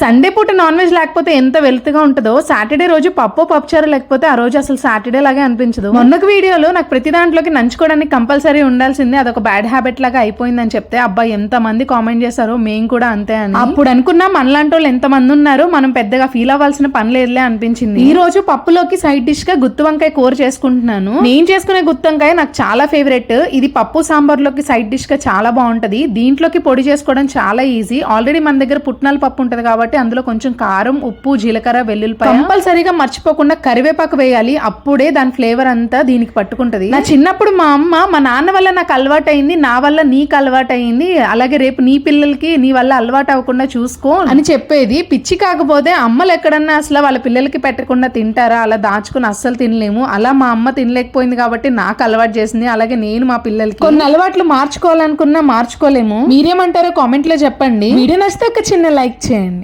Sunday పూట non veg లేకపోతే ఎంత వెల్త్గా ఉంటుందో సాటర్డే రోజు పప్పు పప్పుచారు లేకపోతే ఆ రోజు అసలు సాటర్డే లాగే అనిపించదు. మొన్నొక వీడియోలో నాకు ప్రతి దాంట్లోకి నంచుకోవడానికి కంపల్సరీ ఉండాల్సిందే అదొక బ్యాడ్ హ్యాబిట్ లాగా అయిపోయిందని చెప్తే అబ్బా ఎంత మంది కామెంట్ చేశారో మేము కూడా అంతే అని. అప్పుడు అనుకున్నా మనలాంటి వాళ్ళు ఎంత మంది ఉన్నారు మనం పెద్దగా ఫీల్ అవ్వాల్సిన పని లేదులే అనిపించింది. ఈ రోజు పప్పులోకి సైడ్ డిష్గా గుత్తి వంకాయ కూర చేసుకుంటున్నాను. నేను చేసుకునే గుత్తి వంకాయ నాకు చాలా ఫేవరెట్ ఇది పప్పు సాంబార్లోకి సైడ్ డిష్గా చాలా బాగుంటది. దీంట్లోకి పొడి చేసుకోవడం చాలా ఈజీ ఆల్రెడీ మన దగ్గర పుట్నాల పప్పు ఉంటది కాబట్టి అందులో కొంచెం కారం ఉప్పు జీలకర్ర వెల్లుల్లిపాయ కంపల్సరీగా మర్చిపోకుండా కరివేపాకు వేయాలి. అప్పుడే దాని ఫ్లేవర్ అంతా దీనికి పట్టుకుంటది. నా చిన్నప్పుడు మా అమ్మ మా నాన్న వల్ల నాకు అలవాటు అయింది నా వల్ల నీకు అలవాటు అయింది అలాగే రేపు నీ పిల్లలకి నీ వల్ల అలవాటు అవ్వకుండా చూసుకో అని చెప్పేది. పిచ్చి కాకపోతే అమ్మలు ఎక్కడన్నా అసలు వాళ్ళ పిల్లలకి పెట్టకుండా తింటారా? అలా దాచుకుని అస్సలు తినలేము. అలా మా అమ్మ తినలేకపోయింది కాబట్టి నాకు అలవాటు చేసింది. అలాగే నేను మా పిల్లలకి కొన్ని అలవాట్లు మార్చుకోవాలనుకున్నా మార్చుకోలేము. మీరేమంటారో కామెంట్లో చెప్పండి. వీడియో నచ్చితే ఒక చిన్న లైక్ చేయండి.